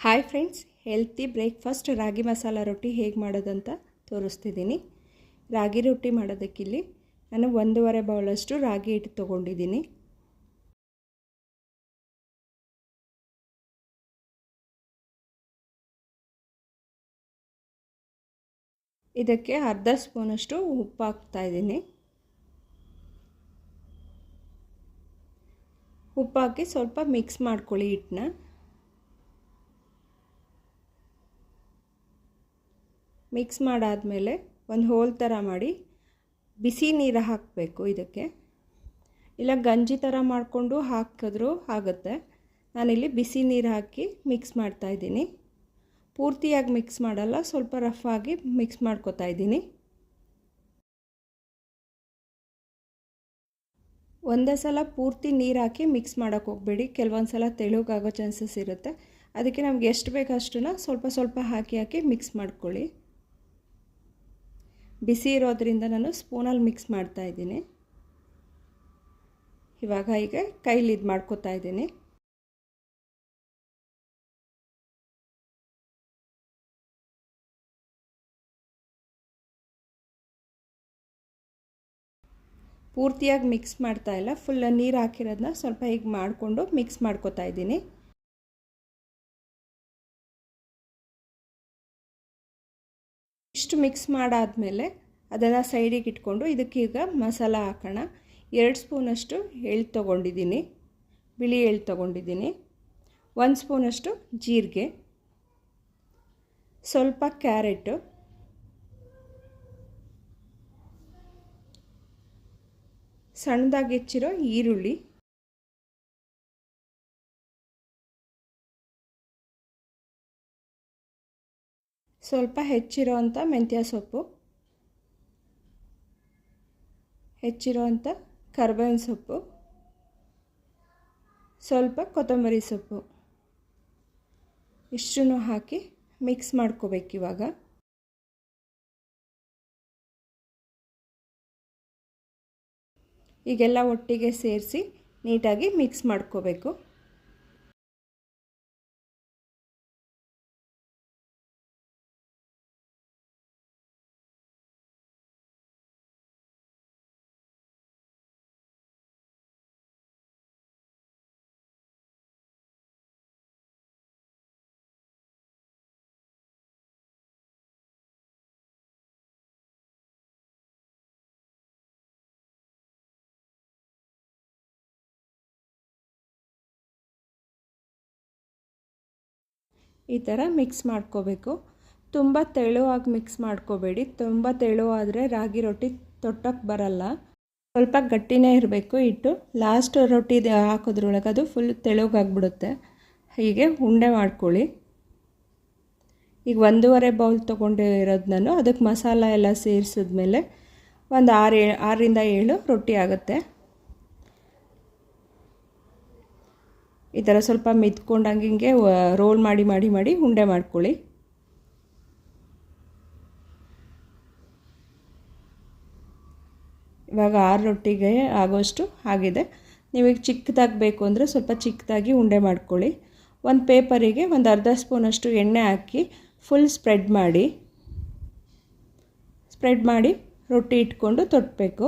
Hi friends healthy breakfast ragi masala roti ಹೇಗೆ ಮಾಡೋದಂತ ತೋರಿಸ್ತಿದ್ದೀನಿ. ರಾಗಿ ರೊಟ್ಟಿ ಮಾಡೋದಕ್ಕಿಲ್ಲಿ ನಾನು ಒಂದೂವರೆ ಬೌಲಷ್ಟು ರಾಗಿ ಹಿಟ್ಟು ತೊಗೊಂಡಿದ್ದೀನಿ. ಇದಕ್ಕೆ ಅರ್ಧ ಸ್ಪೂನಷ್ಟು ಉಪ್ಪು ಹಾಕ್ತಾಯಿದ್ದೀನಿ ಉಪ್ಪು ಹಾಕಿ ಸ್ವಲ್ಪ ಮಿಕ್ಸ್ ಮಾಡ್ಕೊಳ್ಳಿ ಹಿಟ್ಟನ್ನ. ಮಿಕ್ಸ್ ಮಾಡಾದಮೇಲೆ ಒಂದು ಹೋಲ್ ಥರ ಮಾಡಿ ಬಿಸಿ ನೀರು ಹಾಕಬೇಕು ಇದಕ್ಕೆ. ಇಲ್ಲ ಗಂಜಿ ಥರ ಮಾಡಿಕೊಂಡು ಹಾಕಿದ್ರೂ ಆಗುತ್ತೆ. ನಾನಿಲ್ಲಿ ಬಿಸಿ ನೀರು ಹಾಕಿ ಮಿಕ್ಸ್ ಮಾಡ್ತಾಯಿದ್ದೀನಿ ಪೂರ್ತಿಯಾಗಿ ಮಿಕ್ಸ್ ಮಾಡಲ್ಲ, ಸ್ವಲ್ಪ ರಫ್ ಆಗಿ ಮಿಕ್ಸ್ ಮಾಡ್ಕೊತಾ ಇದ್ದೀನಿ. ಒಂದೇ ಸಲ ಪೂರ್ತಿ ನೀರು ಹಾಕಿ ಮಿಕ್ಸ್ ಮಾಡೋಕ್ಕೆ ಹೋಗಬೇಡಿ. ಕೆಲವೊಂದು ಸಲ ತೆಳುಗಾಗೋ ಚಾನ್ಸಸ್ ಇರುತ್ತೆ. ಅದಕ್ಕೆ ನಮ್ಗೆ ಎಷ್ಟು ಬೇಕು ಅಷ್ಟನ್ನು ಸ್ವಲ್ಪ ಸ್ವಲ್ಪ ಹಾಕಿ ಹಾಕಿ ಮಿಕ್ಸ್ ಮಾಡ್ಕೊಳ್ಳಿ. ಬಿಸಿ ಇರೋದ್ರಿಂದ ನಾನು ಸ್ಪೂನಲ್ಲಿ ಮಿಕ್ಸ್ ಮಾಡ್ತಾ ಇದ್ದೀನಿ. ಇವಾಗ ಈಗ ಕೈಲಿ ಇದು ಮಾಡ್ಕೋತಾ ಇದ್ದೀನಿ. ಪೂರ್ತಿಯಾಗಿ ಮಿಕ್ಸ್ ಮಾಡ್ತಾ ಇಲ್ಲ. ಫುಲ್ ನೀರು ಹಾಕಿರೋದನ್ನ ಸ್ವಲ್ಪ ಹೀಗೆ ಮಾಡಿಕೊಂಡು ಮಿಕ್ಸ್ ಮಾಡ್ಕೋತಾ ಇದ್ದೀನಿ. ಇಷ್ಟು ಮಿಕ್ಸ್ ಮಾಡಾದಮೇಲೆ ಅದನ್ನು ಸೈಡಿಗೆ ಇಟ್ಕೊಂಡು ಇದಕ್ಕೀಗ ಮಸಾಲ ಹಾಕೋಣ. ಎರಡು ಸ್ಪೂನಷ್ಟು ಎಳ್ಳು ತೊಗೊಂಡಿದ್ದೀನಿ. ಬಿಳಿ ಎಳ್ಳು ತೊಗೊಂಡಿದ್ದೀನಿ. ಒಂದು ಸ್ಪೂನಷ್ಟು ಜೀರಿಗೆ. ಸ್ವಲ್ಪ ಕ್ಯಾರೆಟು. ಸಣ್ಣದಾಗಿ ಹೆಚ್ಚಿರೋ ಈರುಳ್ಳಿ. ಸ್ವಲ್ಪ ಹೆಚ್ಚಿರೋವಂಥ ಮೆಂತ್ಯ ಸೊಪ್ಪು. ಹೆಚ್ಚಿರೋ ಅಂಥ ಕರ್ಬೇವಿನ ಸೊಪ್ಪು. ಸ್ವಲ್ಪ ಕೊತ್ತಂಬರಿ ಸೊಪ್ಪು. ಇಷ್ಟನ್ನು ಹಾಕಿ ಮಿಕ್ಸ್ ಮಾಡ್ಕೋಬೇಕು ಇವಾಗ. ಈಗೆಲ್ಲ ಒಟ್ಟಿಗೆ ಸೇರಿಸಿ ನೀಟಾಗಿ ಮಿಕ್ಸ್ ಮಾಡ್ಕೋಬೇಕು. ಈ ಥರ ಮಿಕ್ಸ್ ಮಾಡ್ಕೋಬೇಕು. ತುಂಬ ತೆಳುವಾಗಿ ಮಿಕ್ಸ್ ಮಾಡ್ಕೋಬೇಡಿ. ತುಂಬ ತೆಳುವಾದರೆ ರಾಗಿ ರೊಟ್ಟಿ ತೊಟ್ಟಕ್ಕೆ ಬರಲ್ಲ. ಸ್ವಲ್ಪ ಗಟ್ಟಿನೇ ಇರಬೇಕು ಇಟ್ಟು ಲಾಸ್ಟ್ ರೊಟ್ಟಿ ಹಾಕೋದ್ರೊಳಗೆ ಅದು ಫುಲ್ ತೆಳುಗಾಗ್ಬಿಡುತ್ತೆ. ಹೀಗೆ ಉಂಡೆ ಮಾಡ್ಕೊಳ್ಳಿ. ಈಗ ಒಂದೂವರೆ ಬೌಲ್ ತೊಗೊಂಡಿರೋದು ನಾನು. ಅದಕ್ಕೆ ಮಸಾಲ ಎಲ್ಲ ಸೇರಿಸಿದ್ಮೇಲೆ ಒಂದು ಆರು ಆರರಿಂದ ಏಳು ರೊಟ್ಟಿ ಆಗುತ್ತೆ. ಈ ಥರ ಸ್ವಲ್ಪ ಮೆತ್ಕೊಂಡಂಗೆ ಹಿಂಗೆ ರೋಲ್ ಮಾಡಿ ಮಾಡಿ ಮಾಡಿ ಉಂಡೆ ಮಾಡ್ಕೊಳ್ಳಿ. ಇವಾಗ ಆರು ರೊಟ್ಟಿಗೆ ಆಗೋಷ್ಟು ಆಗಿದೆ. ನೀವೀಗ ಚಿಕ್ಕದಾಗಿ ಬೇಕು ಅಂದರೆ ಸ್ವಲ್ಪ ಚಿಕ್ಕದಾಗಿ ಉಂಡೆ ಮಾಡ್ಕೊಳ್ಳಿ. ಒಂದು ಪೇಪರಿಗೆ ಒಂದು ಅರ್ಧ ಸ್ಪೂನಷ್ಟು ಎಣ್ಣೆ ಹಾಕಿ ಫುಲ್ ಸ್ಪ್ರೆಡ್ ಮಾಡಿ ಸ್ಪ್ರೆಡ್ ಮಾಡಿ ರೊಟ್ಟಿ ಇಟ್ಕೊಂಡು ತೊಟ್ಟಬೇಕು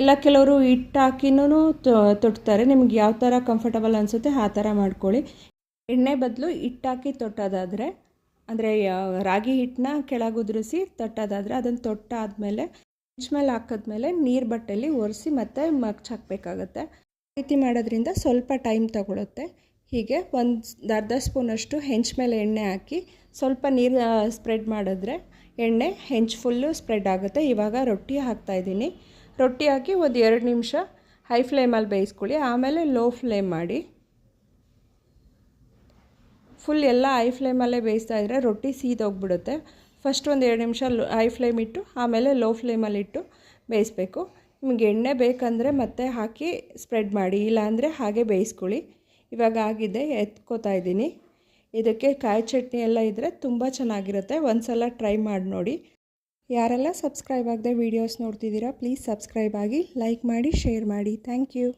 ಇಲ್ಲ, ಕೆಲವರು ಹಿಟ್ಟು ಹಾಕಿನೂ ತೊಟ್ತಾರೆ. ನಿಮ್ಗೆ ಯಾವ ಥರ ಕಂಫರ್ಟಬಲ್ ಅನಿಸುತ್ತೆ, ಆ ಥರ ಮಾಡ್ಕೊಳ್ಳಿ. ಎಣ್ಣೆ ಬದಲು ಹಿಟ್ಟಾಕಿ ತೊಟ್ಟೋದಾದರೆ, ಅಂದರೆ ರಾಗಿ ಹಿಟ್ಟನ್ನ ಕೆಳಗೆ ಉದುರಿಸಿ ತೊಟ್ಟೋದಾದರೆ ಅದನ್ನು ತೊಟ್ಟಾದಮೇಲೆ ಹೆಂಚ್ ಮೇಲೆ ಹಾಕಿದ್ಮೇಲೆ ನೀರು ಬಟ್ಟೆಯಲ್ಲಿ ಒರೆಸಿ ಮತ್ತೆ ಮಗ್ಚ್ ಹಾಕಬೇಕಾಗತ್ತೆ. ರೀತಿ ಮಾಡೋದ್ರಿಂದ ಸ್ವಲ್ಪ ಟೈಮ್ ತಗೊಳುತ್ತೆ. ಹೀಗೆ ಒಂದು ಅರ್ಧ ಸ್ಪೂನಷ್ಟು ಹೆಂಚ್ ಮೇಲೆ ಎಣ್ಣೆ ಹಾಕಿ ಸ್ವಲ್ಪ ನೀರು ಸ್ಪ್ರೆಡ್ ಮಾಡಿದ್ರೆ ಎಣ್ಣೆ ಹೆಂಚ್ ಫುಲ್ಲು ಸ್ಪ್ರೆಡ್ ಆಗುತ್ತೆ. ಇವಾಗ ರೊಟ್ಟಿ ಹಾಕ್ತಾಯಿದ್ದೀನಿ ರೊಟ್ಟಿ ಹಾಕಿ ಒಂದು ಎರಡು ನಿಮಿಷ ಹೈ ಫ್ಲೇಮಲ್ಲಿ ಬೇಯಿಸ್ಕೊಳ್ಳಿ. ಆಮೇಲೆ ಲೋ ಫ್ಲೇಮ್ ಮಾಡಿ. ಫುಲ್ ಎಲ್ಲ ಹೈ ಫ್ಲೇಮಲ್ಲೇ ಬೇಯಿಸ್ತಾ ಇದ್ದರೆ ರೊಟ್ಟಿ ಸೀದೋಗ್ಬಿಡುತ್ತೆ ಫಸ್ಟ್ ಒಂದು ಎರಡು ನಿಮಿಷ ಹೈ ಫ್ಲೇಮ್ ಇಟ್ಟು, ಆಮೇಲೆ ಲೋ ಫ್ಲೇಮಲ್ಲಿ ಇಟ್ಟು ಬೇಯಿಸ್ಬೇಕು. ನಿಮಗೆ ಎಣ್ಣೆ ಬೇಕಂದರೆ ಮತ್ತೆ ಹಾಕಿ ಸ್ಪ್ರೆಡ್ ಮಾಡಿ, ಇಲ್ಲಾಂದರೆ ಹಾಗೆ ಬೇಯಿಸ್ಕೊಳ್ಳಿ. ಇವಾಗ ಆಗಿದೆ, ಎತ್ಕೋತಾ ಇದ್ದೀನಿ. ಇದಕ್ಕೆ ಕಾಯಿ ಚಟ್ನಿ ಎಲ್ಲ ಇದ್ದರೆ ತುಂಬ ಚೆನ್ನಾಗಿರುತ್ತೆ. ಒಂದು ಸಲ ಟ್ರೈ ಮಾಡಿ ನೋಡಿ. ಯಾರೆಲ್ಲ ಸಬ್ಸ್ಕ್ರೈಬ್ ಆಗದೆ ವೀಡಿಯೋಸ್ ನೋಡ್ತಿದ್ದೀರಾ ಪ್ಲೀಸ್ ಸಬ್ಸ್ಕ್ರೈಬ್ ಆಗಿ ಲೈಕ್ ಮಾಡಿ ಶೇರ್ ಮಾಡಿ. Thank you